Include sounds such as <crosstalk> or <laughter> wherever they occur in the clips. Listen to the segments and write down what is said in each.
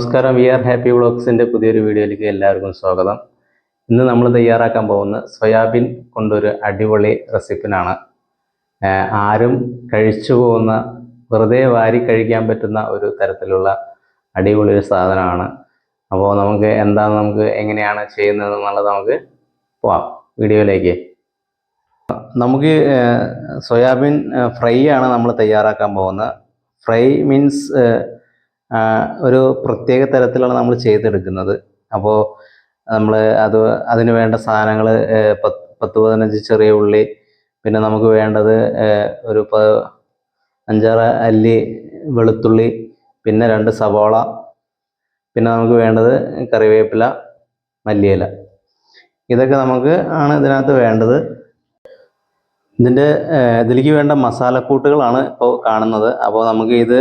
നമസ്കാരം. V are happy വ്ളോഗ്സിന്റെ പുതിയൊരു വീഡിയോയിലേക്ക് എല്ലാവർക്കും സ്വാഗതം. ഇന്ന് നമ്മൾ തയ്യാറാക്കാൻ പോകുന്ന സോയാബീൻ കൊണ്ടൊരു അടിപൊളി റെസിപ്പിനാണ്. ആരും കഴിച്ചു പോകുന്ന വെറുതെ വാരി കഴിക്കാൻ പറ്റുന്ന ഒരു തരത്തിലുള്ള അടിപൊളി ഒരു സാധനമാണ്. അപ്പോൾ നമുക്ക് എന്താണ് നമുക്ക് എങ്ങനെയാണ് ചെയ്യുന്നത് എന്നുള്ളത് നമുക്ക് പോവാം വീഡിയോയിലേക്ക്. നമുക്ക് സോയാബീൻ ഫ്രൈ ആണ് നമ്മൾ തയ്യാറാക്കാൻ പോകുന്നത്. ഫ്രൈ മീൻസ് ഒരു പ്രത്യേക തരത്തിലാണ് നമ്മൾ ചെയ്തെടുക്കുന്നത്. അപ്പോൾ നമ്മൾ അത് അതിന് വേണ്ട സാധനങ്ങൾ പത്ത് പതിനഞ്ച് ചെറിയ ഉള്ളി പിന്നെ നമുക്ക് വേണ്ടത് ഒരു പ അഞ്ചാറ് അല്ലി വെളുത്തുള്ളി പിന്നെ രണ്ട് സവാള പിന്നെ നമുക്ക് വേണ്ടത് കറിവേപ്പില മല്ലിയില. ഇതൊക്കെ നമുക്ക് ആണ് ഇതിനകത്ത് വേണ്ടത്. ഇതിന്റെ ഇതിലേക്ക് വേണ്ട മസാലക്കൂട്ടുകളാണ് ഇപ്പോൾ കാണുന്നത്. അപ്പോൾ നമുക്ക് ഇത്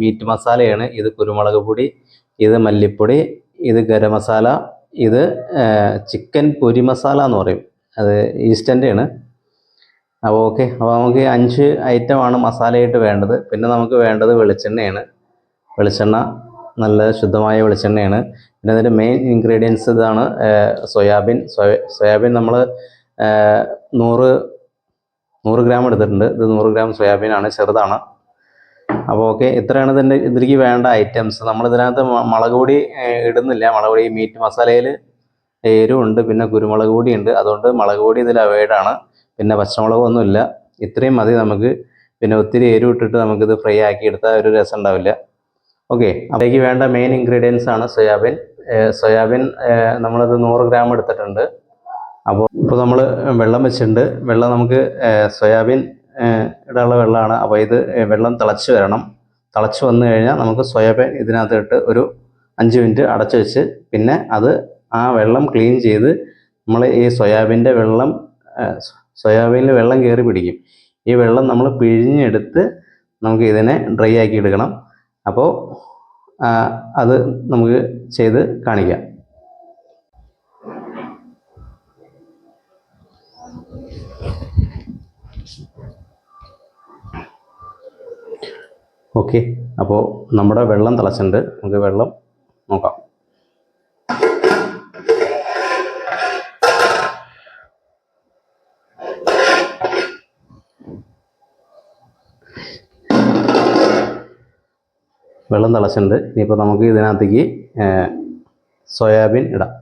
മീറ്റ് മസാലയാണ്. ഇത് കുരുമുളക് പൊടി ഇത് മല്ലിപ്പൊടി ഇത് ഗരം മസാല ഇത് ചിക്കൻ പൊരി മസാല എന്ന് പറയും. അത് ഈസ്റ്റന്റെ ആണ്. അപ്പോൾ ഓക്കെ അപ്പോൾ നമുക്ക് അഞ്ച് ഐറ്റമാണ് മസാലയായിട്ട് വേണ്ടത്. പിന്നെ നമുക്ക് വേണ്ടത് വെളിച്ചെണ്ണയാണ്. വെളിച്ചെണ്ണ നല്ല ശുദ്ധമായ വെളിച്ചെണ്ണയാണ്. പിന്നെ അതിന്റെ മെയിൻ ഇൻഗ്രീഡിയൻസ് ഇതാണ് സോയാബീൻ. സോയാബീൻ നമ്മൾ നൂറ് നൂറ് ഗ്രാം എടുത്തിട്ടുണ്ട്. ഇത് നൂറ് ഗ്രാം സോയാബീൻ ആണ് ചെറുതാണ്. അപ്പോൾ ഓക്കെ ഇത്രയാണ് ഇതിന്റെ ഇതിലേക്ക് വേണ്ട ഐറ്റംസ് നമ്മൾ ഇതിനകത്ത് മുളക് പൊടി ഇടുന്നില്ല. മുളക് പൊടി മീറ്റ് മസാലയിൽ എരിവുണ്ട് പിന്നെ കുരുമുളക് പൊടി ഉണ്ട് അതുകൊണ്ട് മുളക് പൊടി ഇതിൽ അവൈഡ് ആണ്. പിന്നെ പച്ചമുളകൊന്നുമില്ല ഇത്രയും മതി നമുക്ക്. പിന്നെ ഒത്തിരി എരിവ് ഇട്ടിട്ട് നമുക്കിത് ഫ്രൈ ആക്കി എടുത്താൽ ഒരു രസം ഉണ്ടാവില്ല. ഓക്കെ അതിലേക്ക് വേണ്ട മെയിൻ ഇൻഗ്രീഡിയൻസ് ആണ് സോയാബീൻ. സോയാബീൻ നമ്മളത് നൂറ് ഗ്രാം എടുത്തിട്ടുണ്ട്. അപ്പോൾ ഇപ്പോൾ നമ്മൾ വെള്ളം വെച്ചിട്ടുണ്ട്. വെള്ളം നമുക്ക് സോയാബീൻ ഇടാനുള്ള വെള്ളമാണ്. അപ്പോൾ ഇത് വെള്ളം തിളച്ച് വരണം. തിളച്ച് വന്നു കഴിഞ്ഞാൽ നമുക്ക് സോയാബീൻ ഇതിനകത്ത് ഇട്ട് ഒരു അഞ്ച് മിനിറ്റ് അടച്ചു വെച്ച് പിന്നെ അത് ആ വെള്ളം ക്ലീൻ ചെയ്ത് നമ്മൾ ഈ സോയാബീന്റെ വെള്ളം സോയാബീനിൽ വെള്ളം കയറി പിടിക്കും. ഈ വെള്ളം നമ്മൾ പിഴിഞ്ഞെടുത്ത് നമുക്ക് ഇതിനെ ഡ്രൈ ആക്കി എടുക്കണം. അപ്പോൾ അത് നമുക്ക് ചെയ്ത് കാണിക്കാം. ഓക്കെ. അപ്പോൾ നമ്മുടെ വെള്ളം തിളച്ചിട്ടുണ്ട്. നമുക്ക് വെള്ളം നോക്കാം. വെള്ളം തിളച്ചിട്ടുണ്ട്. ഇനിയിപ്പോൾ നമുക്ക് ഇതിനകത്തേക്ക് സോയാബീൻ ഇടാം.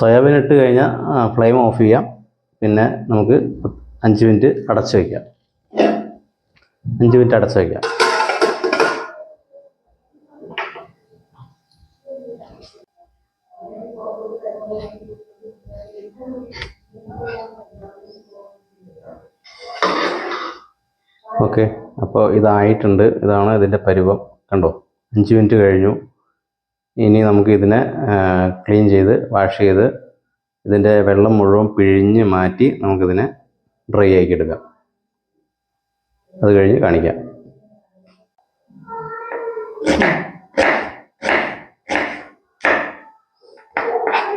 സോയാബീൻ ഇട്ട് കഴിഞ്ഞാൽ ഫ്ലെയിം ഓഫ് ചെയ്യാം. പിന്നെ നമുക്ക് അഞ്ച് മിനിറ്റ് അടച്ചു വയ്ക്കാം അഞ്ച് മിനിറ്റ് അടച്ചു വയ്ക്കാം ഓക്കെ. അപ്പോൾ ഇതായിട്ടുണ്ട്. ഇതാണ് ഇതിന്റെ പരുവം. കണ്ടോ? അഞ്ച് മിനിറ്റ് കഴിഞ്ഞു. ഇനി നമുക്ക് ഇതിനെ ക്ലീൻ ചെയ്ത് വാഷ് ചെയ്ത് ഇതിന്റെ വെള്ളം മുഴുവൻ പിഴിഞ്ഞ് മാറ്റി നമുക്കിതിനെ ഡ്രൈ ആക്കി എടുക്കാം. അത് കഴിഞ്ഞ് കാണിക്കാം.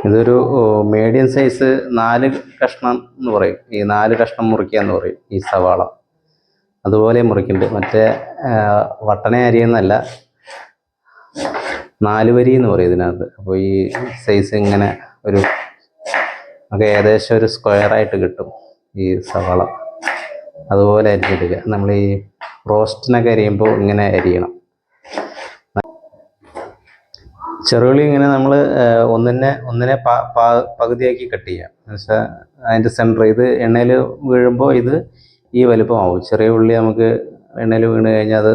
ഇതൊരു മീഡിയം സൈസ് നാല് കഷ്ണം എന്ന് പറയും. ഈ നാല് കഷ്ണം മുറിക്കുക എന്ന് പറയും ഈ സവാള. അതുപോലെ മുറിക്കുന്നുണ്ട്. മറ്റേ വട്ടണ അരിയെന്നല്ല നാല് വരി എന്ന് പറയും ഇതിനകത്ത്. അപ്പോൾ ഈ സൈസ് ഇങ്ങനെ ഒരു നമുക്ക് ഏകദേശം ഒരു സ്ക്വയറായിട്ട് കിട്ടും ഈ സവാള. അതുപോലെ അരിഞ്ഞെടുക്കുക. നമ്മൾ ഈ റോസ്റ്റിനൊക്കെ അരിയുമ്പോൾ ഇങ്ങനെ അരിയണം. ചെറുകളി ഇങ്ങനെ നമ്മൾ ഒന്നിനെ ഒന്നിനെ പകുതിയാക്കി കട്ട് ചെയ്യാം. എന്നുവെച്ചാൽ അതിന്റെ സെന്റർ ഇത് എണ്ണയിൽ വീഴുമ്പോൾ ഇത് ഈ വലുപ്പമാവും. ചെറിയ ഉള്ളി നമുക്ക് എണ്ണയിൽ വീണ് കഴിഞ്ഞാൽ അത്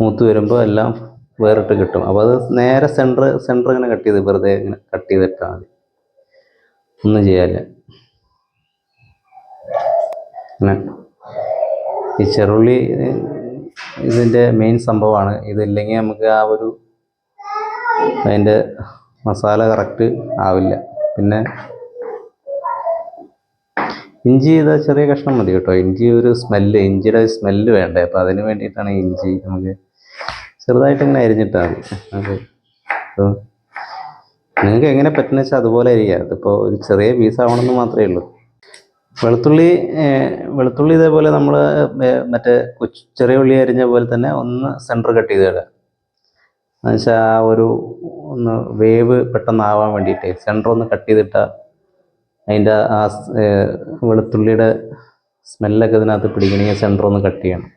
മൂത്ത് വരുമ്പോൾ എല്ലാം വേറിട്ട് കിട്ടും. അപ്പോൾ അത് നേരെ സെന്റർ സെന്റർ ഇങ്ങനെ കട്ട് ചെയ്ത് വെറുതെ ഇങ്ങനെ കട്ട് ചെയ്തിട്ടാൽ മതി. ഒന്നും ചെയ്യാല്ല ഈ ചെറുള്ളി ഇതിന്റെ മെയിൻ സംഭവമാണ്. ഇതില്ലെങ്കിൽ നമുക്ക് ആ ഒരു അതിന്റെ മസാല കറക്റ്റ് ആവില്ല. പിന്നെ ഇഞ്ചി ഇത് ചെറിയ കഷ്ണം മതി കേട്ടോ. ഇഞ്ചി ഒരു സ്മെല്ല് ഇഞ്ചിയുടെ സ്മെല്ല് വേണ്ടേ? അപ്പോൾ അതിന് വേണ്ടിയിട്ടാണ് ഇഞ്ചി നമുക്ക് ചെറുതായിട്ട് ഇങ്ങനെ അരിഞ്ഞിട്ടാൽ മതി അതെ. അപ്പോൾ നിങ്ങൾക്ക് എങ്ങനെ പറ്റുന്ന വെച്ചാൽ അതുപോലെ അരിയുക അതിപ്പോൾ ഒരു ചെറിയ പീസ് ആവണമെന്ന് മാത്രമേ ഉള്ളൂ. വെളുത്തുള്ളി വെളുത്തുള്ളി ഇതേപോലെ നമ്മൾ മറ്റേ കൊച്ചു ചെറിയ ഉള്ളി അരിഞ്ഞ പോലെ തന്നെ ഒന്ന് സെന്റർ കട്ട് ചെയ്ത് ഇടുക. എന്നുവെച്ചാൽ ആ ഒരു ഒന്ന് വേവ് പെട്ടെന്ന് ആവാൻ വേണ്ടിയിട്ട് സെന്റർ ഒന്ന് കട്ട് ചെയ്തിട്ടാൽ അതിന്റെ ആ വെളുത്തുള്ളിയുടെ സ്മെല്ലൊക്കെ ഇതിനകത്ത് പിടിക്കണമെങ്കിൽ സെന്റർ ഒന്ന് കട്ട് ചെയ്യണം.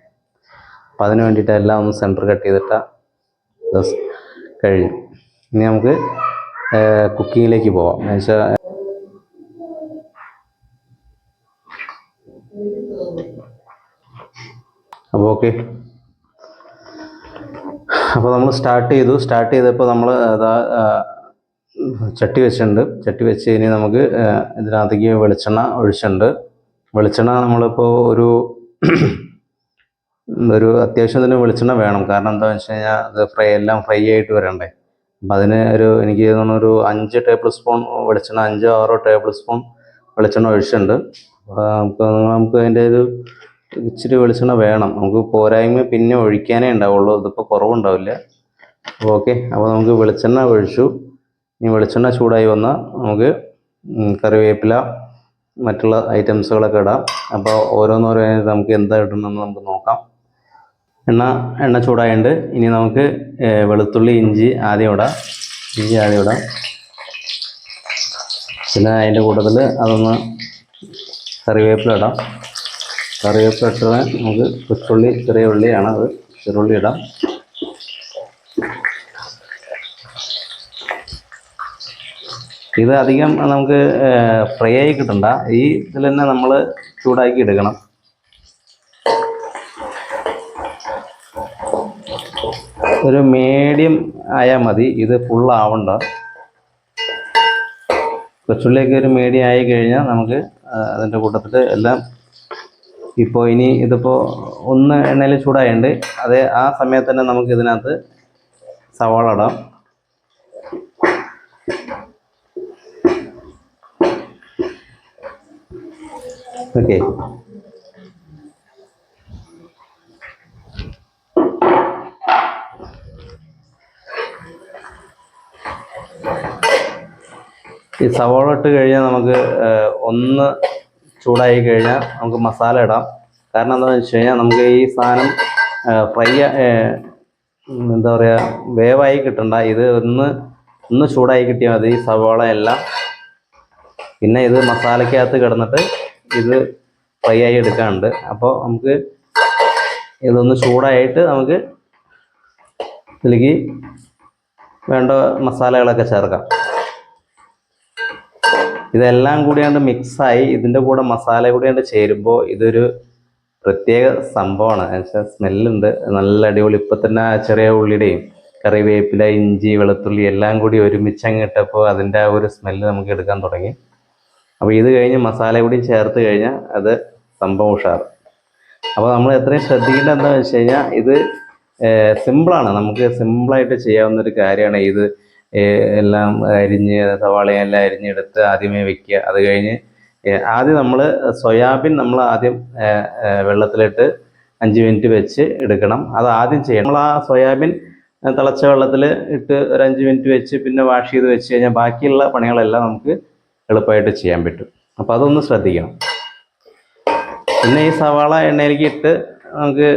അപ്പം അതിന് വേണ്ടിയിട്ട് എല്ലാം ഒന്ന് സെന്റർ കട്ട് ചെയ്തിട്ട് ബസ് കഴിഞ്ഞു. ഇനി നമുക്ക് കുക്കിങ്ങിലേക്ക് പോവാം. എന്നുവെച്ചാൽ അപ്പോൾ ഓക്കെ അപ്പോൾ നമ്മൾ സ്റ്റാർട്ട് ചെയ്തു. സ്റ്റാർട്ട് ചെയ്തപ്പോൾ നമ്മൾ അതാ ചട്ടി വെച്ചിട്ടുണ്ട്. ചട്ടി വെച്ച് ഇനി നമുക്ക് ഇതിനകത്തേക്ക് വെളിച്ചെണ്ണ ഒഴിച്ചിട്ടുണ്ട്. വെളിച്ചെണ്ണ നമ്മളിപ്പോൾ ഒരു ഒരു അത്യാവശ്യം തന്നെ വെളിച്ചെണ്ണ വേണം. കാരണം എന്താ വെച്ച് കഴിഞ്ഞാൽ അത് ഫ്രൈ എല്ലാം ഫ്രൈ ആയിട്ട് വരണ്ടേ. അപ്പം അതിന് ഒരു എനിക്ക് തോന്നുന്നു ഒരു അഞ്ച് ടേബിൾ സ്പൂൺ വെളിച്ചെണ്ണ അഞ്ചോ ആറോ ടേബിൾ സ്പൂൺ വെളിച്ചെണ്ണ ഒഴിച്ചിട്ടുണ്ട്. നമുക്ക് നമുക്ക് അതിന്റെ ഒരു ഇച്ചിരി വെളിച്ചെണ്ണ വേണം. നമുക്ക് പോരായ്മ പിന്നെ ഒഴിക്കാനേ ഉണ്ടാവുള്ളൂ. ഇതിപ്പോൾ കുറവുണ്ടാവില്ല. ഓക്കെ. അപ്പോൾ നമുക്ക് വെളിച്ചെണ്ണ ഒഴിച്ചു. ഇനി വെളിച്ചെണ്ണ ചൂടായി വന്നാൽ നമുക്ക് കറിവേപ്പില മറ്റുള്ള ഐറ്റംസുകളൊക്കെ ഇടാം. അപ്പോൾ ഓരോന്നോരോന്നായിട്ട് നമുക്ക് എന്താ ഇടണമെന്ന് നമുക്ക് നോക്കാം. എണ്ണ എണ്ണ ചൂടായുണ്ട് ഇനി നമുക്ക് വെളുത്തുള്ളി ഇഞ്ചി ആദ്യം ഇടാം. ഇഞ്ചി ആദ്യം ഇടാം. പിന്നെ അതിന്റെ കൂട്ടത്തിൽ അതൊന്ന് കറിവേപ്പില ഇടാം. കറിവേപ്പില ഇട്ടാൽ നമുക്ക് കൊച്ചുള്ളി ചെറിയ ഉള്ളിയാണ് അത്. ചെറുള്ളി ഇടാം. ഇത് അധികം നമുക്ക് ഫ്രൈ ആയി കിട്ടണ്ട. ഈ ഇതിൽ തന്നെ നമ്മൾ ചൂടാക്കി എടുക്കണം. ഒരു മീഡിയം ആയാൽ മതി. ഇത് ഫുൾ ആവണ്ട. കൊച്ചുള്ളിയൊക്കെ ഒരു മീഡിയം ആയി കഴിഞ്ഞാൽ നമുക്ക് അതിന്റെ കൂട്ടത്തിൽ എല്ലാം ഇപ്പോൾ ഇനി ഇതിപ്പോൾ ഒന്ന് എണ്ണയിൽ ചൂടായുണ്ട് അതേ ആ സമയത്ത് തന്നെ നമുക്ക് ഇതിനകത്ത് സവാള ഇടാം. ഓക്കെ ഈ സവാള ഇട്ട് കഴിഞ്ഞാൽ നമുക്ക് ഒന്ന് ചൂടായി കഴിഞ്ഞാൽ നമുക്ക് മസാല ഇടാം. കാരണം എന്താണെന്ന് വെച്ച് കഴിഞ്ഞാൽ നമുക്ക് ഈ സാധനം ഫ്രൈ എന്താ പറയുക വേവായി കിട്ടണ്ട. ഇത് ഒന്ന് ഒന്ന് ചൂടായി കിട്ടിയാൽ മതി ഈ സവാള എല്ലാം. പിന്നെ ഇത് മസാലയ്ക്കകത്ത് കിടന്നിട്ട് ഇത് ഫ്രൈ ആയി എടുക്കാനുണ്ട്. അപ്പോൾ നമുക്ക് ഇതൊന്ന് ചൂടായിട്ട് നമുക്ക് ഇതിലേക്ക് വേണ്ട മസാലകളൊക്കെ ചേർക്കാം. ഇതെല്ലാം കൂടിയാണ്ട് മിക്സായി ഇതിന്റെ കൂടെ മസാല കൂടിയാണ്ട് ചേരുമ്പോൾ ഇതൊരു പ്രത്യേക സംഭവമാണ്. എന്നുവെച്ചാൽ സ്മെല്ലുണ്ട് നല്ല അടിപൊളി. ഇപ്പം തന്നെ ചെറിയ ഉള്ളിയുടെയും കറിവേപ്പില ഇഞ്ചി വെളുത്തുള്ളി എല്ലാം കൂടി ഒരുമിച്ച് അങ്ങ് ഇട്ടപ്പോൾ അതിന്റെ ആ ഒരു സ്മെല്ല് നമുക്ക് എടുക്കാൻ തുടങ്ങി. അപ്പോൾ ഇത് കഴിഞ്ഞ് മസാല കൂടി ചേർത്ത് കഴിഞ്ഞാൽ അത് സംഭവം ഉഷാർ അപ്പോൾ നമ്മൾ എത്രയും ശ്രദ്ധിക്കേണ്ടത് എന്താണെന്ന് വെച്ച് കഴിഞ്ഞാൽ ഇത് സിമ്പിളാണ് നമുക്ക് സിമ്പിളായിട്ട് ചെയ്യാവുന്ന ഒരു കാര്യമാണ് ഇത്. എല്ലാം അരിഞ്ഞ് സവാളയെല്ലാം അരിഞ്ഞെടുത്ത് ആദ്യമേ വെക്കുക. അത് കഴിഞ്ഞ് ആദ്യം നമ്മൾ സോയാബീൻ നമ്മൾ ആദ്യം വെള്ളത്തിലിട്ട് അഞ്ച് മിനിറ്റ് വെച്ച് എടുക്കണം. അത് ആദ്യം ചെയ്യണം. നമ്മൾ ആ സോയാബീൻ തിളച്ച വെള്ളത്തിൽ ഇട്ട് ഒരു അഞ്ച് മിനിറ്റ് വെച്ച് പിന്നെ വാഷ് ചെയ്ത് വെച്ച് കഴിഞ്ഞാൽ ബാക്കിയുള്ള പണികളെല്ലാം നമുക്ക് എളുപ്പമായിട്ട് ചെയ്യാൻ പറ്റും. അപ്പോൾ അതൊന്ന് ശ്രദ്ധിക്കണം. പിന്നെ ഈ സവാള എണ്ണയിലേക്ക് ഇട്ട് നമുക്ക്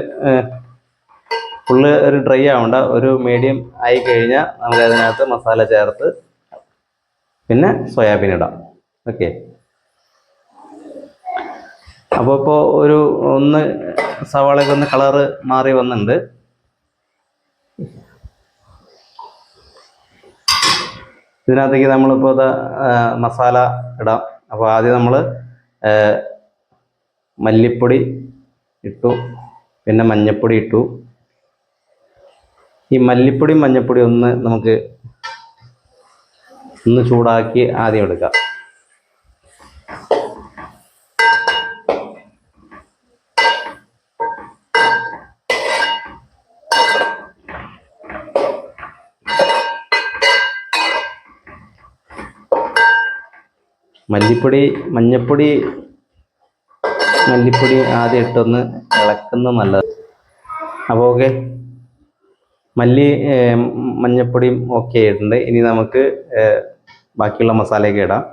ഫുള്ള് ഒരു ഡ്രൈ ആവണ്ട ഒരു മീഡിയം ആയി കഴിഞ്ഞാൽ നമുക്ക് അതിനകത്ത് മസാല ചേർത്ത് പിന്നെ സോയാബീൻ ഇടാം. ഓക്കെ അപ്പോൾ ഇപ്പോൾ ഒരു ഒന്ന് സവാളയ്ക്ക് ഒന്ന് കളറ് മാറി വന്നിട്ടുണ്ട് ഇതിനകത്തേക്ക് നമ്മളിപ്പോൾ മസാല ഇടാം. അപ്പോൾ ആദ്യം നമ്മൾ മല്ലിപ്പൊടി ഇട്ടു പിന്നെ മഞ്ഞൾപ്പൊടി ഇട്ടു. ഈ മല്ലിപ്പൊടി മഞ്ഞപ്പൊടി ഒന്ന് നമുക്ക് ഒന്ന് ചൂടാക്കി ആദ്യം എടുക്കാം. മല്ലിപ്പൊടി മഞ്ഞപ്പൊടി മല്ലിപ്പൊടി ആദ്യം ഇട്ടൊന്ന് ഇളക്കുന്നത് നല്ലത്. അപ്പോൾ ഓക്കെ മല്ലി മഞ്ഞപ്പൊടിയും ഓക്കെ ആയിട്ടുണ്ട് ഇനി നമുക്ക് ബാക്കിയുള്ള മസാലയൊക്കെ ഇടാം.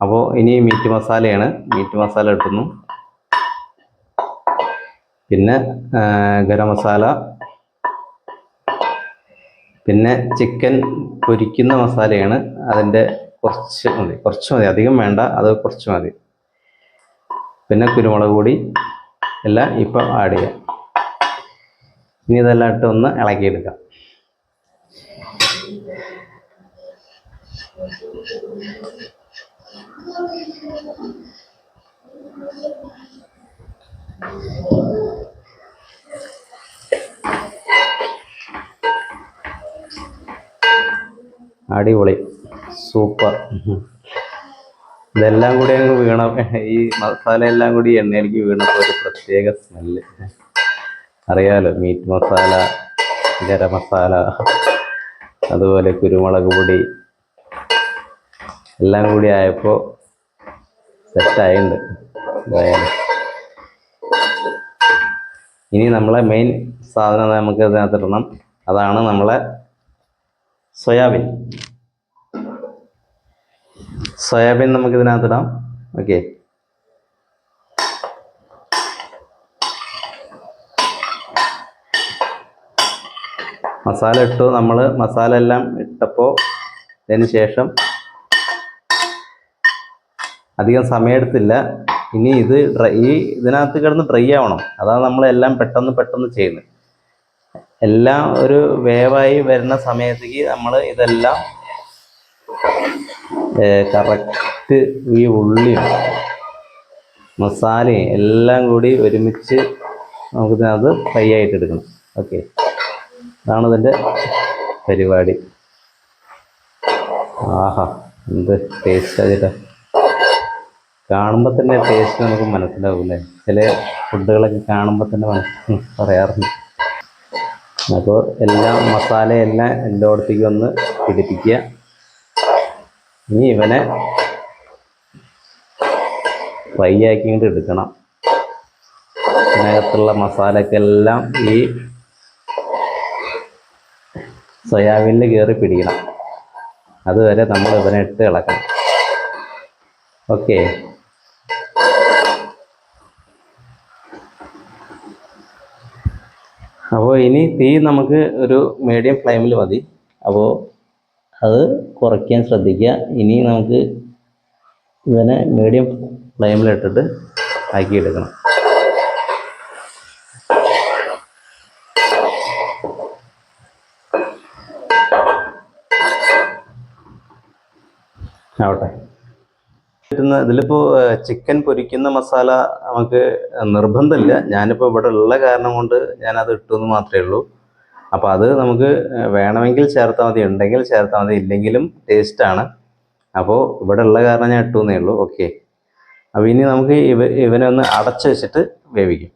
അപ്പോൾ ഇനി മീറ്റ് മസാലയാണ്. മീറ്റ് മസാല ഇട്ടുന്നു. പിന്നെ ഗരം മസാല. പിന്നെ ചിക്കൻ പൊരിക്കുന്ന മസാലയാണ്. അതിന്റെ കുറച്ച് മതി. കുറച്ച് മതി. അധികം വേണ്ട. അത് കുറച്ച് മതി. പിന്നെ കുരുമുളക് പൊടി. എല്ലാം ഇപ്പം ആഡ് ചെയ്യാം. ഇനി ഇതെല്ലാം ഇട്ട് ഒന്ന് ഇളക്കിയെടുക്കാം. അടിപൊളി. സൂപ്പർ. ഇതെല്ലാം കൂടി അങ്ങ് വീണ ഈ മസാല എല്ലാം കൂടി എണ്ണയിലേക്ക് വീണപ്പോൾ ഒരു പ്രത്യേക സ്മെല്ല് അറിയാലോ മീറ്റ് മസാല ഗരം മസാല അതുപോലെ കുരുമുളക് പൊടി എല്ലാം കൂടി ആയപ്പോൾ സെറ്റായിട്ടുണ്ട് എന്തായാലും. ഇനി നമ്മളെ മെയിൻ സാധനം നമുക്ക് ഇതിനകത്ത് ഇടണം. അതാണ് നമ്മളെ സോയാബീൻ. സോയാബീൻ നമുക്ക് ഇതിനകത്ത് ഇടാം. ഓക്കെ മസാല ഇട്ടു. നമ്മൾ മസാല എല്ലാം ഇട്ടപ്പോൾ അതിന് ശേഷം അധികം സമയമെടുത്തില്ല ഇനി ഇത് ഡ്രൈ ഈ ഇതിനകത്ത് കിടന്ന് ഡ്രൈ ആവണം. അതാണ് നമ്മളെല്ലാം പെട്ടെന്ന് പെട്ടെന്ന് ചെയ്യുന്നത്. എല്ലാം ഒരു വേവായി വരുന്ന സമയത്തേക്ക് നമ്മൾ ഇതെല്ലാം കറക്റ്റ് ഈ ഉള്ളിയും മസാലയും എല്ലാം കൂടി ഒരുമിച്ച് നമുക്കിതിനകത്ത് ഫ്രൈ ആയിട്ട് എടുക്കണം. ഓക്കെ. അതാണ് ഇതിന്റെ പരിപാടി. ആഹാ എന്ത് ടേസ്റ്റ് അതിന്റെ കാണുമ്പോൾ തന്നെ ടേസ്റ്റ് നമുക്ക് മനസ്സിലാവില്ലേ? ചില ഫുഡുകളൊക്കെ കാണുമ്പോൾ തന്നെ മനസ്സിൽ <laughs> പറയാറുണ്ട്. അപ്പോൾ എല്ലാം മസാലയെല്ലാം എല്ലായിടത്തേക്കും ഒന്ന് പിടിപ്പിക്കുക. ഇനി ഇവനെ ഫ്രൈ ആക്കിയിട്ട് എടുക്കണം. അതിനകത്തുള്ള മസാലക്കെല്ലാം ഈ സോയാബീനിൽ കയറി പിടിക്കണം. അതുവരെ നമ്മൾ ഇവനെ ഇട്ട് ഇളക്കണം. ഓക്കെ. അപ്പോൾ ഇനി തീ നമുക്ക് ഒരു മീഡിയം ഫ്ലെയിമിൽ മതി. അപ്പോൾ അത് കുറയ്ക്കാൻ ശ്രദ്ധിക്കുക. ഇനി നമുക്ക് ഇവനെ മീഡിയം ഫ്ലെയിമിലിട്ടിട്ട് ആക്കിയെടുക്കണം. ആവട്ടെ. പറ്റുന്ന ഇതിലിപ്പോൾ ചിക്കൻ പൊരിക്കുന്ന മസാല നമുക്ക് നിർബന്ധമില്ല. ഞാനിപ്പോൾ ഇവിടെ ഉള്ള കാരണം കൊണ്ട് ഞാനത് ഇട്ടു എന്ന് മാത്രമേ ഉള്ളൂ. അപ്പോൾ അത് നമുക്ക് വേണമെങ്കിൽ ചേർത്താൽ മതി ഉണ്ടെങ്കിൽ ചേർത്താൽ മതി ഇല്ലെങ്കിലും ടേസ്റ്റാണ് അപ്പോൾ ഇവിടെ ഉള്ള കാരണം ഞാൻ ഇട്ടു എന്നേ ഉള്ളൂ. ഓക്കെ അപ്പോൾ ഇനി നമുക്ക് ഇവ ഇവനെ ഒന്ന് അടച്ചു വെച്ചിട്ട് വേവിക്കും.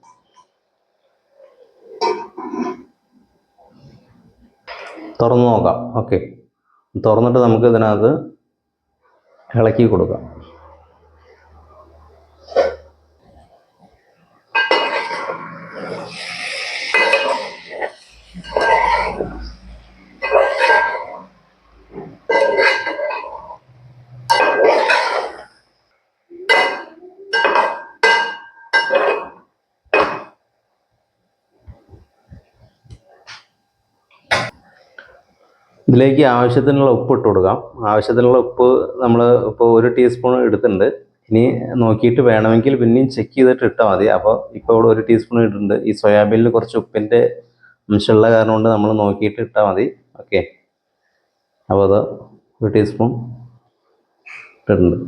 തുറന്നു നോക്കാം. ഓക്കെ തുറന്നിട്ട് നമുക്ക് ഇതിനകത്ത് ഇളക്കി കൊടുക്കാം ഇതിലേക്ക് ആവശ്യത്തിനുള്ള ഉപ്പ് ഇട്ട് കൊടുക്കാം. ആവശ്യത്തിനുള്ള ഉപ്പ് നമ്മൾ ഇപ്പോൾ ഒരു ടീസ്പൂൺ എടുത്തിട്ടുണ്ട്. ഇനി നോക്കിയിട്ട് വേണമെങ്കിൽ പിന്നെയും ചെക്ക് ചെയ്തിട്ട് ഇട്ടാൽ മതി. അപ്പോൾ ഇപ്പോൾ ഇവിടെ ഒരു ടീസ്പൂൺ ഇട്ടിട്ടുണ്ട്. ഈ സോയാബീനിൽ കുറച്ച് ഉപ്പിന്റെ അംശമുള്ള കാരണം കൊണ്ട് നമ്മൾ നോക്കിയിട്ട് ഇട്ടാൽ മതി. ഓക്കെ അപ്പോൾ അത് ഒരു ടീസ്പൂൺ ഇട്ടിട്ടുണ്ട്.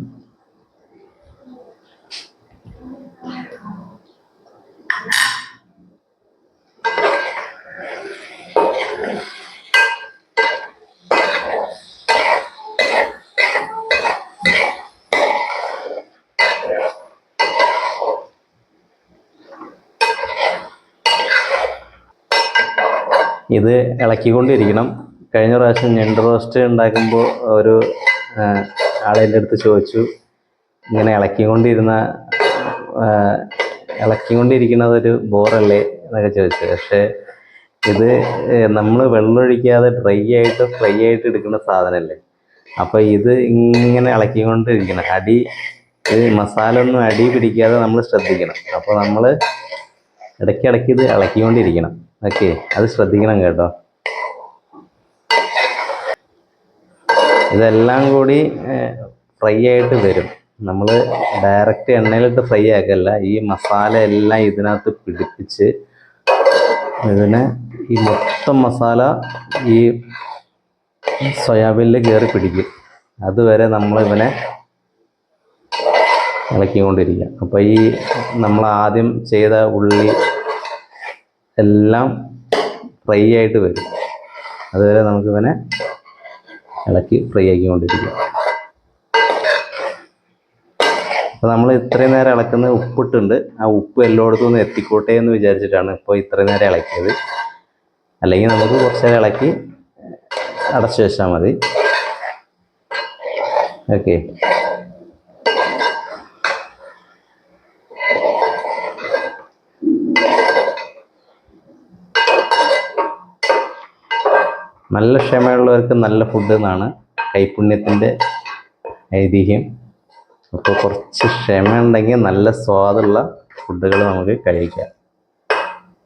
ഇത് ഇളക്കിക്കൊണ്ടിരിക്കണം. കഴിഞ്ഞ പ്രാവശ്യം ഞണ്ട് റോസ്റ്റ് ഉണ്ടാക്കുമ്പോൾ ഒരു ആളെന്റെ അടുത്ത് ചോദിച്ചു. ഇങ്ങനെ ഇളക്കിക്കൊണ്ടിരുന്ന ഇളക്കിക്കൊണ്ടിരിക്കുന്നത് ഒരു ബോറല്ലേ എന്നൊക്കെ ചോദിച്ചു. പക്ഷേ ഇത് നമ്മൾ വെള്ളമൊഴിക്കാതെ ഡ്രൈ ആയിട്ട് ഫ്രൈ ആയിട്ട് എടുക്കുന്ന സാധനമല്ലേ അപ്പോൾ ഇത് ഇങ്ങനെ ഇളക്കിക്കൊണ്ടിരിക്കണം. അടി ഇത് മസാല ഒന്നും അടി പിടിക്കാതെ നമ്മൾ ശ്രദ്ധിക്കണം. അപ്പോൾ നമ്മൾ ഇടയ്ക്കിടയ്ക്ക് ഇത് ഇളക്കിക്കൊണ്ടിരിക്കണം. ഓക്കെ അത് ശ്രദ്ധിക്കണം കേട്ടോ. ഇതെല്ലാം കൂടി ഫ്രൈ ആയിട്ട് വരും. നമ്മൾ ഡയറക്റ്റ് എണ്ണയിലിട്ട് ഫ്രൈ ആക്കല്ല ഈ മസാല എല്ലാം ഇതിനകത്ത് പിടിപ്പിച്ച് ഇതിനെ ഈ മൊത്തം മസാല ഈ സോയാബീനിൽ കയറി പിടിക്കും. അതുവരെ നമ്മൾ ഇവനെ ഇളക്കിക്കൊണ്ടിരിക്കുക. അപ്പോൾ ഈ നമ്മൾ ആദ്യം ചെയ്ത ഉള്ളി എല്ലാം ഫ്രൈ ആയിട്ട് വരും. അതുവരെ നമുക്കിവനെ ഇളക്കി ഫ്രൈ ആക്കിക്കൊണ്ടിരിക്കും. അപ്പോൾ നമ്മൾ ഇത്രയും നേരം ഇളക്കുന്നത് ഉപ്പിട്ടുണ്ട്. ആ ഉപ്പ് എല്ലായിടത്തും ഒന്ന് എത്തിക്കോട്ടെ എന്ന് വിചാരിച്ചിട്ടാണ് ഇപ്പോൾ ഇത്രയും നേരം ഇളക്കിയത്. അല്ലെങ്കിൽ നമുക്ക് കുറച്ച് നേരം ഇളക്കി അടച്ചു വെച്ചാൽ മതി. ഓക്കെ നല്ല ക്ഷമയുള്ളവർക്ക് നല്ല ഫുഡ് എന്നാണ് കൈപുണ്യത്തിന്റെ ഐതിഹ്യം. അപ്പോൾ കുറച്ച് ക്ഷമയുണ്ടെങ്കിൽ നല്ല സ്വാദുള്ള ഫുഡുകൾ നമുക്ക് കഴിക്കാം.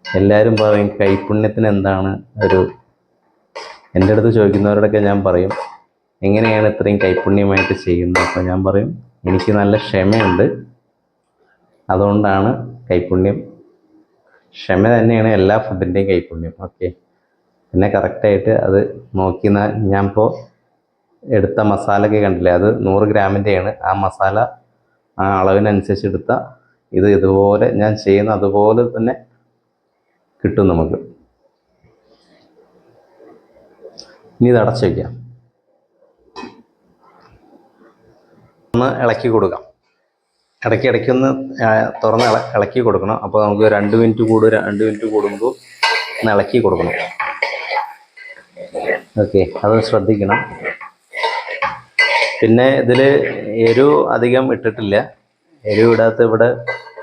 എല്ലാവരും പറയും കൈപുണ്യത്തിന് എന്താണ് ഒരു എന്റെ അടുത്ത് ചോദിക്കുന്നവരോടൊക്കെ ഞാൻ പറയും എങ്ങനെയാണ് ഇത്രയും കൈപുണ്യമായിട്ട് ചെയ്യുന്നത്? അപ്പോൾ ഞാൻ പറയും എനിക്ക് നല്ല ക്ഷമയുണ്ട്. അതുകൊണ്ടാണ് കൈപുണ്യം. ക്ഷമ തന്നെയാണ് എല്ലാ ഫുഡിന്റെയും കൈപുണ്യം. ഓക്കെ. പിന്നെ കറക്റ്റായിട്ട് അത് നോക്കി ഞാൻ ഇപ്പോൾ എടുത്ത മസാലയൊക്കെ കണ്ടില്ലേ? അത് നൂറ് ഗ്രാമിന്റെയാണ് ആ മസാല ആ അളവിനനുസരിച്ച് എടുത്ത ഇത് ഇതുപോലെ ഞാൻ ചെയ്യുന്ന അതുപോലെ തന്നെ കിട്ടും നമുക്ക്. ഇനി ഇത് അടച്ചു വയ്ക്കാം ഒന്ന് ഇളക്കി കൊടുക്കാം. ഇടയ്ക്ക് ഇടയ്ക്കൊന്ന് തുറന്ന് ഇളക്കി കൊടുക്കണം. അപ്പോൾ നമുക്ക് രണ്ട് മിനിറ്റ് കൂടും രണ്ട് മിനിറ്റ് കൂടുമ്പോൾ ഒന്ന് ഇളക്കി കൊടുക്കണം. ഓക്കെ അത് ശ്രദ്ധിക്കണം. പിന്നെ ഇതിൽ എരിവ് അധികം ഇട്ടിട്ടില്ല. എരിവ് ഇടാത്ത ഇവിടെ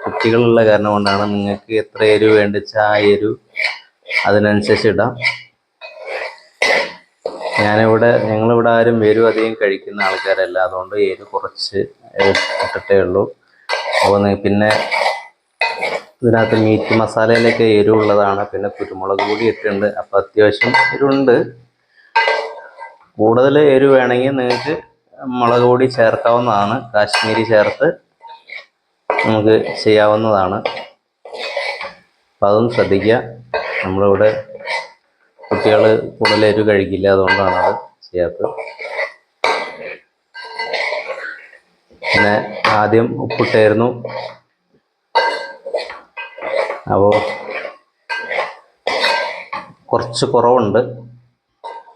കുട്ടികളുള്ള കാരണം കൊണ്ടാണ് നിങ്ങൾക്ക് എത്ര എരിവ് വേണ്ടിച്ചാൽ ആ എരിവ് അതിനനുസരിച്ച് ഇടാം. ഞാനിവിടെ ഞങ്ങളിവിടെ ആരും എരിവ് അധികം കഴിക്കുന്ന ആൾക്കാരല്ല. അതുകൊണ്ട് എരിവ് കുറച്ച് ഇട്ടിട്ടേ ഉള്ളൂ. അപ്പോൾ പിന്നെ ഇതിനകത്ത് മീറ്റ് മസാലയിലൊക്കെ എരിവുള്ളതാണ് പിന്നെ കുരുമുളക് പൊടി ഇട്ടിട്ടുണ്ട്. അപ്പോൾ അത്യാവശ്യം എരിവുണ്ട് കൂടുതൽ എരിവ് വേണമെങ്കിൽ നിങ്ങൾക്ക് മുളക് പൊടി ചേർക്കാവുന്നതാണ് കാശ്മീരി ചേർത്ത് നമുക്ക് ചെയ്യാവുന്നതാണ്. അപ്പം അതും ശ്രദ്ധിക്കുക. നമ്മളിവിടെ കുട്ടികൾ കൂടുതൽ എരിവ് കഴിക്കില്ല അതുകൊണ്ടാണ് അത് ചെയ്യാത്തത്. പിന്നെ ആദ്യം ഉപ്പിട്ടായിരുന്നു. അപ്പോൾ കുറച്ച് കുറവുണ്ട്.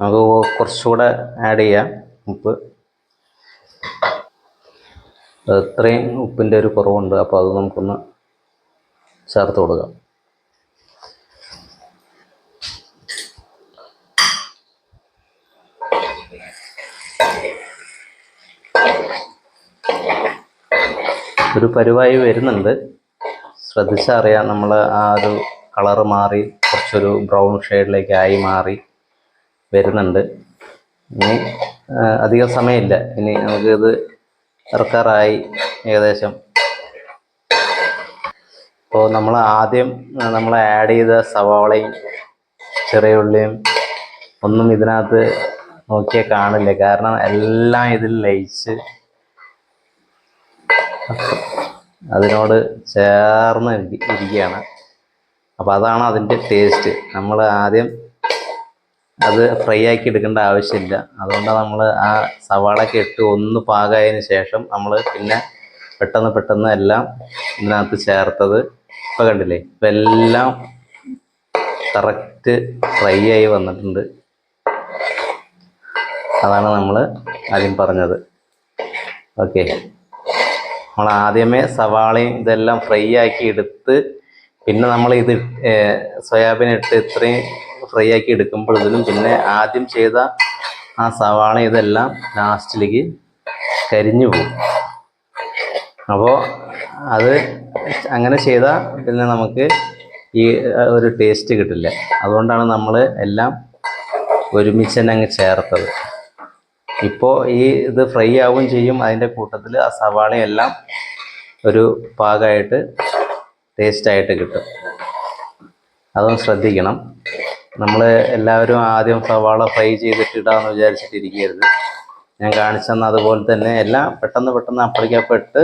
നമുക്ക് കുറച്ചുകൂടെ ആഡ് ചെയ്യാം. ഉപ്പ്. ഇത്രയും ഉപ്പിന്റെ ഒരു കുറവുണ്ട്. അപ്പോൾ അത് നമുക്കൊന്ന് ചേർത്ത് കൊടുക്കാം. ഒരു പരുവായി വരുന്നുണ്ട്. ശ്രദ്ധിച്ചാൽ അറിയാം നമ്മൾ ആ ഒരു കളറ് മാറി കുറച്ചൊരു ബ്രൗൺ ഷെയ്ഡിലേക്ക് ആയി മാറി. വരുന്നുണ്ട്. ഇനി അധികം സമയമില്ല. ഇനി നമുക്കിത് ഇറക്കാറായി ഏകദേശം. അപ്പോൾ നമ്മൾ ആദ്യം നമ്മൾ ആഡ് ചെയ്ത സവാളയും ചെറിയ ഉള്ളിയും ഒന്നും ഇതിനകത്ത് നോക്കിയാൽ കാണില്ല. കാരണം എല്ലാം ഇതിൽ ലയിച്ച് അതിനോട് ചേർന്ന് ഇരി- ഇരിക്കുകയാണ്. അപ്പോൾ അതാണ് അതിന്റെ ടേസ്റ്റ് നമ്മൾ ആദ്യം അത് ഫ്രൈ ആക്കി എടുക്കേണ്ട ആവശ്യമില്ല. അതുകൊണ്ടാണ് നമ്മൾ ആ സവാളയൊക്കെ ഇട്ട് ഒന്ന് പാകായതിന് ശേഷം നമ്മൾ പിന്നെ പെട്ടെന്ന് പെട്ടെന്ന് എല്ലാം ഇതിനകത്ത് ചേർത്തത്. ഇപ്പം കണ്ടില്ലേ? ഇപ്പം എല്ലാം കറക്റ്റ് ഫ്രൈ ആയി വന്നിട്ടുണ്ട്. അതാണ് നമ്മൾ ആദ്യം പറഞ്ഞത്. ഓക്കെ. നമ്മൾ ആദ്യമേ സവാളയും ഇതെല്ലാം ഫ്രൈ ആക്കി എടുത്ത് പിന്നെ നമ്മൾ ഇത് സോയാബീൻ ഇട്ട് ഇത്രയും ഫ്രൈ ആക്കി എടുക്കുമ്പോൾ ഇതിലും പിന്നെ ആദ്യം ചെയ്ത ആ സവാള ഇതെല്ലാം ലാസ്റ്റിലേക്ക് കരിഞ്ഞു പോകും. അപ്പോൾ അത് അങ്ങനെ ചെയ്താൽ പിന്നെ നമുക്ക് ഈ ഒരു ടേസ്റ്റ് കിട്ടില്ല. അതുകൊണ്ടാണ് നമ്മൾ എല്ലാം ഒരുമിച്ച് തന്നെ അങ്ങ് ചേർത്തത്. ഇപ്പോൾ ഈ ഇത് ഫ്രൈ ആവുകയും ചെയ്യും. അതിന്റെ കൂട്ടത്തിൽ ആ സവാളയെല്ലാം ഒരു പാകമായിട്ട് ടേസ്റ്റായിട്ട് കിട്ടും. അതൊന്ന് ശ്രദ്ധിക്കണം. നമ്മൾ എല്ലാവരും ആദ്യം സവാള ഫ്രൈ ചെയ്തിട്ട് ഇടാമെന്ന് വിചാരിച്ചിട്ടിരിക്കരുത്. ഞാൻ കാണിച്ചു തന്ന അതുപോലെ തന്നെ എല്ലാം പെട്ടെന്ന് പെട്ടെന്ന് അപ്പടിക്കപ്പെട്ട്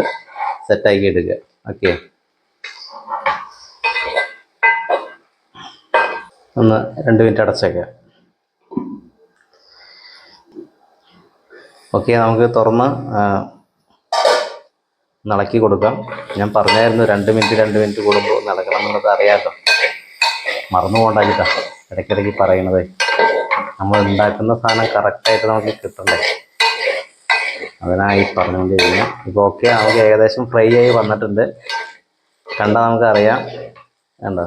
സെറ്റാക്കി എടുക്കുക. ഓക്കെ. ഒന്ന് രണ്ട് മിനിറ്റ് അടച്ചേക്കാം. ഓക്കെ നമുക്ക് തുറന്ന് നിളക്കി കൊടുക്കാം. ഞാൻ പറഞ്ഞായിരുന്നു രണ്ട് മിനിറ്റ് രണ്ട് മിനിറ്റ് കൂടുമ്പോൾ നടക്കണം എന്നുള്ളത് അറിയാമല്ലോ മറന്നു പോകണ്ടാക്കിട്ടാ ഇടയ്ക്കിടയ്ക്ക് പറയണത് നമ്മൾ ഉണ്ടാക്കുന്ന സാധനം കറക്റ്റായിട്ട് നമുക്ക് കിട്ടണ്ടേ? അതിനായി പറഞ്ഞുകൊണ്ടിരിക്കുന്നത് ഇപ്പോൾ ഓക്കെ നമുക്ക് ഏകദേശം ഫ്രൈ ആയി വന്നിട്ടുണ്ട്. കണ്ടാൽ നമുക്കറിയാം. കണ്ടോ?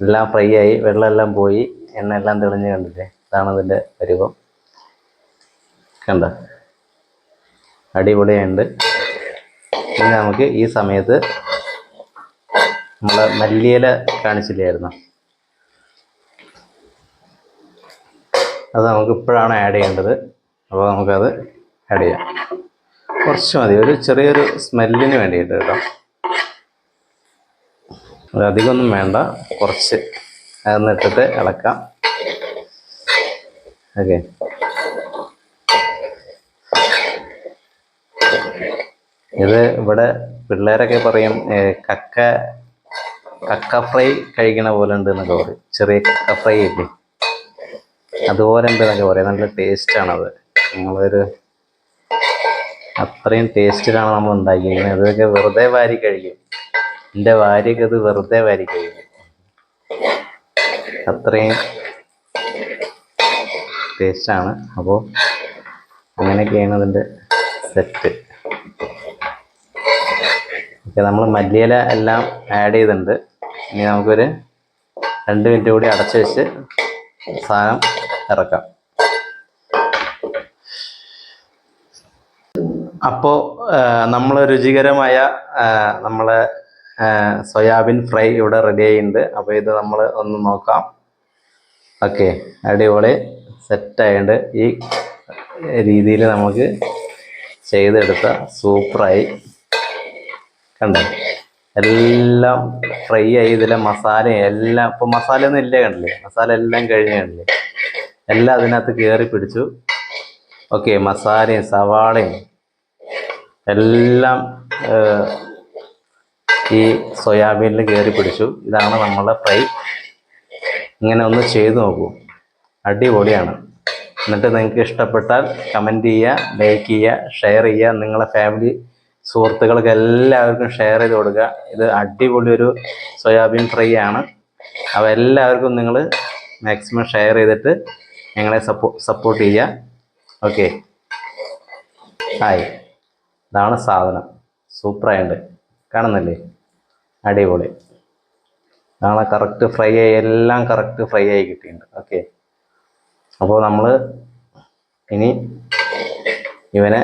എല്ലാം ഫ്രൈ ആയി. വെള്ളമെല്ലാം പോയി. എണ്ണ എല്ലാം തെളിഞ്ഞ് കണ്ടില്ലേ? ഇതാണ് അതിന്റെ പരുവം. കണ്ടോ? അടിപൊളിയുണ്ട് പിന്നെ നമുക്ക് ഈ സമയത്ത് നമ്മൾ മല്ലിയില കാണിച്ചില്ലായിരുന്നു? അത് നമുക്ക് ഇപ്പോഴാണ് ആഡ് ചെയ്യേണ്ടത്. അപ്പോൾ നമുക്കത് ആഡ് ചെയ്യാം. കുറച്ച് മതി. ഒരു ചെറിയൊരു സ്മെല്ലിന് വേണ്ടിയിട്ട് കേട്ടോ. അധികമൊന്നും വേണ്ട. കുറച്ച് അതൊന്ന് ഇട്ടിട്ട് ഇളക്കാം. ഓക്കെ ഇത് ഇവിടെ പിള്ളേരൊക്കെ പറയും കക്ക കക്ക ഫ്രൈ കഴിക്കണ പോലെ ഉണ്ട് എന്നൊക്കെ പറയും. ചെറിയ കക്ക ഫ്രൈ ഇല്ലേ? അതുപോലെ എന്താ പറയുക പറയും നല്ല ടേസ്റ്റാണത് നമ്മളൊരു അത്രയും ടേസ്റ്റിലാണ് നമ്മൾ ഉണ്ടാക്കിയിരിക്കുന്നത്. അതൊക്കെ വെറുതെ വാരി കഴിക്കും. എന്റെ ഭാര്യയൊക്കെ അത് വെറുതെ വാരി കഴിക്കും. അത്രയും ടേസ്റ്റാണ് അപ്പോൾ അങ്ങനെയൊക്കെയാണ് അതിന്റെ സെറ്റ് ഓക്കെ നമ്മൾ മല്ലിയില എല്ലാം ആഡ് ചെയ്തിട്ടുണ്ട്. ഇനി നമുക്കൊരു രണ്ട് മിനിറ്റ് കൂടി അടച്ചു വെച്ച് സാധനം ഇറക്കാം. അപ്പോൾ നമ്മൾ രുചികരമായ നമ്മളെ സോയാബീൻ ഫ്രൈ ഇവിടെ റെഡി ആയിട്ടുണ്ട്. അപ്പോൾ ഇത് നമ്മൾ ഒന്ന് നോക്കാം. ഓക്കെ അടിപൊളി. സെറ്റായിട്ടുണ്ട് ഈ രീതിയിൽ നമുക്ക് ചെയ്തെടുത്ത സൂപ്പറായി കണ്ടോ? എല്ലാം ഫ്രൈ ആയി ഇതിലെ മസാല എല്ലാം ഇപ്പൊ മസാല ഒന്നും ഇല്ല കണ്ടില്ലേ? മസാല എല്ലാം കഴിഞ്ഞ കണ്ടില്ലേ? എല്ലാം അതിനകത്ത് കയറി പിടിച്ചു. ഓക്കെ മസാലയും സവാളയും എല്ലാം ഈ സോയാബീനിൽ കയറി പിടിച്ചു. ഇതാണ് നമ്മളെ ഫ്രൈ ഇങ്ങനെ ഒന്ന് ചെയ്തു നോക്കൂ. അടിപൊളിയാണ്. എന്നിട്ട് നിങ്ങൾക്ക് ഇഷ്ടപ്പെട്ടാൽ കമന്റ് ചെയ്യുക ലൈക്ക് ചെയ്യുക ഷെയർ ചെയ്യുക. നിങ്ങളെ ഫാമിലി സുഹൃത്തുക്കൾക്ക് എല്ലാവർക്കും ഷെയർ ചെയ്ത് കൊടുക്കുക. ഇത് അടിപൊളി ഒരു സോയാബീൻ ഫ്രൈ ആണ്. അപ്പോൾ എല്ലാവർക്കും നിങ്ങൾ മാക്സിമം ഷെയർ ചെയ്തിട്ട് ഞങ്ങളെ സപ്പോ സപ്പോർട്ട് ചെയ്യുക. ഓക്കെ ഹായ് ഇതാണ് സാധനം. സൂപ്പറായുണ്ട് കാണുന്നില്ലേ? അടിപൊളി. നാളെ കറക്റ്റ് ഫ്രൈ ആയി എല്ലാം കറക്റ്റ് ഫ്രൈ ആയി കിട്ടിയിട്ടുണ്ട്. ഓക്കെ അപ്പോൾ നമ്മൾ ഇനി ഇവനെ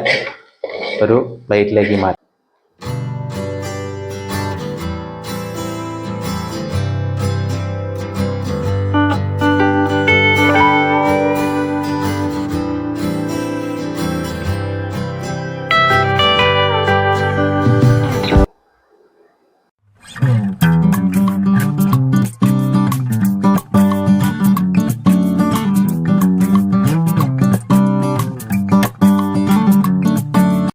ഒരു പ്ലേറ്റിലേക്ക് മാറ്റാം.